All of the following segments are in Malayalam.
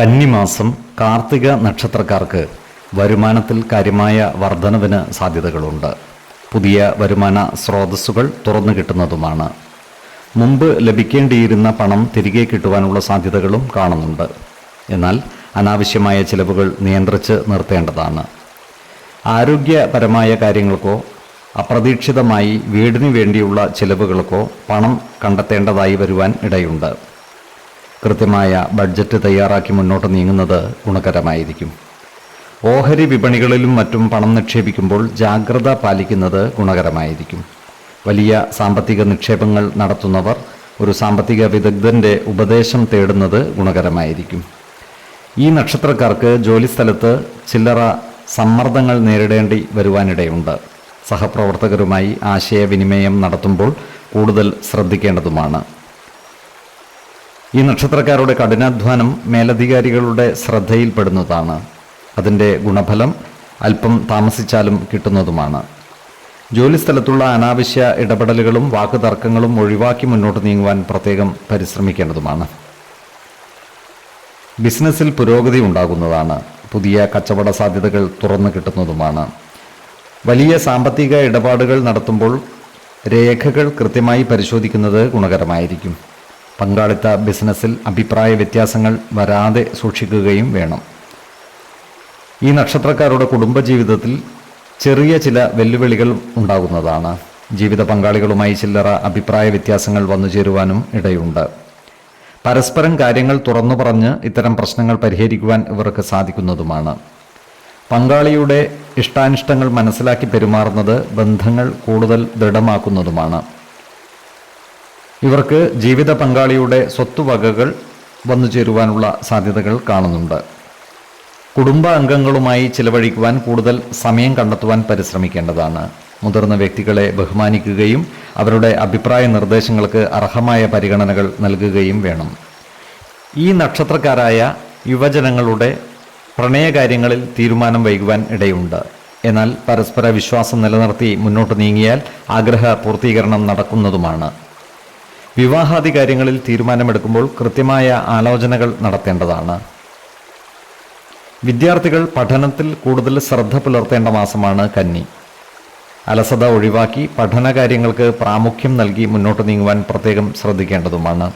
കന്നിമാസം കാർത്തിക നക്ഷത്രക്കാർക്ക് വരുമാനത്തിൽ കാര്യമായ വർധനവിന് സാധ്യതകളുണ്ട്. പുതിയ വരുമാന സ്രോതസ്സുകൾ തുറന്നു കിട്ടുന്നതുമാണ്. മുമ്പ് ലഭിക്കേണ്ടിയിരുന്ന പണം തിരികെ കിട്ടുവാനുള്ള സാധ്യതകളും കാണുന്നുണ്ട്. എന്നാൽ അനാവശ്യമായ ചിലവുകൾ നിയന്ത്രിച്ച് നിർത്തേണ്ടതാണ്. ആരോഗ്യപരമായ കാര്യങ്ങൾക്കോ അപ്രതീക്ഷിതമായി വീടിനു വേണ്ടിയുള്ള ചിലവുകൾക്കോ പണം കണ്ടെത്തേണ്ടതായി വരുവാൻ ഇടയുണ്ട്. കൃത്യമായ ബഡ്ജറ്റ് തയ്യാറാക്കി മുന്നോട്ട് നീങ്ങുന്നത് ഗുണകരമായിരിക്കും. ഓഹരി വിപണികളിലും മറ്റും പണം നിക്ഷേപിക്കുമ്പോൾ ജാഗ്രത പാലിക്കുന്നത് ഗുണകരമായിരിക്കും. വലിയ സാമ്പത്തിക നിക്ഷേപങ്ങൾ നടത്തുന്നവർ ഒരു സാമ്പത്തിക വിദഗ്ധന്റെ ഉപദേശം തേടുന്നത് ഗുണകരമായിരിക്കും. ഈ നക്ഷത്രക്കാർക്ക് ജോലിസ്ഥലത്ത് ചില്ലറ സമ്മർദ്ദങ്ങൾ നേരിടേണ്ടി വരുവാനിടയുണ്ട്. സഹപ്രവർത്തകരുമായി ആശയവിനിമയം നടത്തുമ്പോൾ കൂടുതൽ ശ്രദ്ധിക്കേണ്ടതുമാണ്. ഈ നക്ഷത്രക്കാരുടെ കഠിനാധ്വാനം മേലധികാരികളുടെ ശ്രദ്ധയിൽപ്പെടുന്നതാണ്. അതിന്റെ ഗുണഫലം അല്പം താമസിച്ചാലും കിട്ടുന്നതുമാണ്. ജോലിസ്ഥലത്തുള്ള അനാവശ്യ ഇടപെടലുകളും വാക്കുതർക്കങ്ങളും ഒഴിവാക്കി മുന്നോട്ട് നീങ്ങുവാൻ പ്രത്യേകം പരിശ്രമിക്കേണ്ടതുമാണ്. ബിസിനസ്സിൽ പുരോഗതി ഉണ്ടാകുന്നതാണ്. പുതിയ കച്ചവട സാധ്യതകൾ തുറന്നു കിട്ടുന്നതുമാണ്. വലിയ സാമ്പത്തിക ഇടപാടുകൾ നടത്തുമ്പോൾ രേഖകൾ കൃത്യമായി പരിശോധിക്കുന്നത് ഗുണകരമായിരിക്കും. പങ്കാളിത്ത ബിസിനസ്സിൽ അഭിപ്രായ വ്യത്യാസങ്ങൾ വരാതെ സൂക്ഷിക്കുകയും വേണം. ഈ നക്ഷത്രക്കാരുടെ കുടുംബജീവിതത്തിൽ ചെറിയ ചില വെല്ലുവിളികൾ ഉണ്ടാകുന്നതാണ്. ജീവിത പങ്കാളികളുമായി ചില്ലറ അഭിപ്രായ വ്യത്യാസങ്ങൾ വന്നു ചേരുവാനും ഇടയുണ്ട്. പരസ്പരം കാര്യങ്ങൾ തുറന്നു പറഞ്ഞ് ഇത്തരം പ്രശ്നങ്ങൾ പരിഹരിക്കുവാൻ ഇവർക്ക് സാധിക്കുന്നതുമാണ്. പങ്കാളിയുടെ ഇഷ്ടാനിഷ്ടങ്ങൾ മനസ്സിലാക്കി പെരുമാറുന്നത് ബന്ധങ്ങൾ കൂടുതൽ ദൃഢമാക്കുന്നതുമാണ്. ഇവർക്ക് ജീവിത പങ്കാളിയുടെ സ്വത്തുവകകൾ വന്നു ചേരുവാനുള്ള സാധ്യതകൾ കാണുന്നുണ്ട്. കുടുംബ അംഗങ്ങളുമായി ചിലവഴിക്കുവാൻ കൂടുതൽ സമയം കണ്ടെത്തുവാൻ പരിശ്രമിക്കേണ്ടതാണ്. മുതിർന്ന വ്യക്തികളെ ബഹുമാനിക്കുകയും അവരുടെ അഭിപ്രായ നിർദ്ദേശങ്ങൾക്ക് അർഹമായ പരിഗണനകൾ നൽകുകയും വേണം. ഈ നക്ഷത്രക്കാരായ യുവജനങ്ങളുടെ പ്രണയകാര്യങ്ങളിൽ തീരുമാനം വൈകുവാൻ ഇടയുണ്ട്. എന്നാൽ പരസ്പര വിശ്വാസം നിലനിർത്തി മുന്നോട്ട് നീങ്ങിയാൽ ആഗ്രഹ പൂർത്തീകരണം നടക്കുന്നതുമാണ്. വിവാഹാദി കാര്യങ്ങളിൽ തീരുമാനമെടുക്കുമ്പോൾ കൃത്യമായ ആലോചനകൾ നടത്തേണ്ടതാണ്. വിദ്യാർത്ഥികൾ പഠനത്തിൽ കൂടുതൽ ശ്രദ്ധ പുലർത്തേണ്ട മാസമാണ് കന്നി. അലസത ഒഴിവാക്കി പഠനകാര്യങ്ങൾക്ക് പ്രാമുഖ്യം നൽകി മുന്നോട്ട് നീങ്ങുവാൻ പ്രത്യേകം ശ്രദ്ധിക്കേണ്ടതുമാണ്.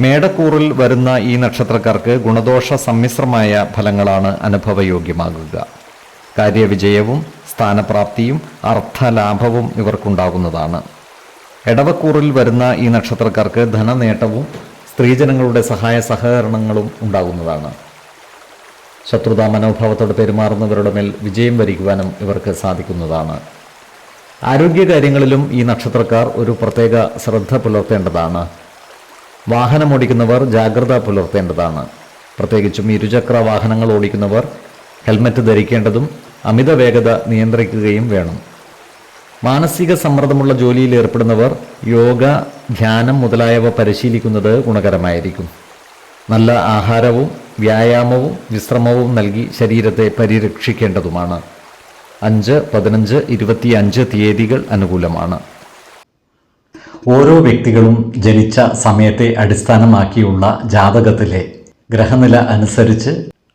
മേടക്കൂറിൽ വരുന്ന ഈ നക്ഷത്രക്കാർക്ക് ഗുണദോഷ സമ്മിശ്രമായ ഫലങ്ങളാണ് അനുഭവയോഗ്യമാകുക. കാര്യവിജയവും സ്ഥാനപ്രാപ്തിയും അർത്ഥലാഭവും ഇവർക്കുണ്ടാകുന്നതാണ്. എടവക്കൂറിൽ വരുന്ന ഈ നക്ഷത്രക്കാർക്ക് ധനനേട്ടവും സ്ത്രീജനങ്ങളുടെ സഹായ സഹകരണങ്ങളും ഉണ്ടാകുന്നതാണ്. ശത്രുതാ മനോഭാവത്തോടെ പെരുമാറുന്നവരുടെ മേൽ വിജയം വരിക്കുവാനും ഇവർക്ക് സാധിക്കുന്നതാണ്. ആരോഗ്യകാര്യങ്ങളിലും ഈ നക്ഷത്രക്കാർ ഒരു പ്രത്യേക ശ്രദ്ധ പുലർത്തേണ്ടതാണ്. വാഹനമോടിക്കുന്നവർ ജാഗ്രത പുലർത്തേണ്ടതാണ്. പ്രത്യേകിച്ചും ഇരുചക്ര വാഹനങ്ങൾ ഓടിക്കുന്നവർ ഹെൽമറ്റ് ധരിക്കേണ്ടതും അമിത വേഗത നിയന്ത്രിക്കുകയും വേണം. മാനസിക സമ്മർദ്ദമുള്ള ജോലിയിൽ ഏർപ്പെടുന്നവർ യോഗ ധ്യാനം മുതലായവ പരിശീലിക്കുന്നത് ഗുണകരമായിരിക്കും. നല്ല ആഹാരവും വ്യായാമവും വിശ്രമവും നൽകി ശരീരത്തെ പരിരക്ഷിക്കേണ്ടതുമാണ്. അഞ്ച് പതിനഞ്ച് ഇരുപത്തി അഞ്ച് തീയതികൾ അനുകൂലമാണ്. ഓരോ വ്യക്തികളും ജനിച്ച സമയത്തെ അടിസ്ഥാനമാക്കിയുള്ള ജാതകത്തിലെ ഗ്രഹനില അനുസരിച്ച്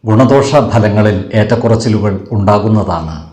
ഗുണദോഷ ഫലങ്ങളിൽ ഏറ്റക്കുറച്ചിലുകൾ ഉണ്ടാകുന്നതാണ്.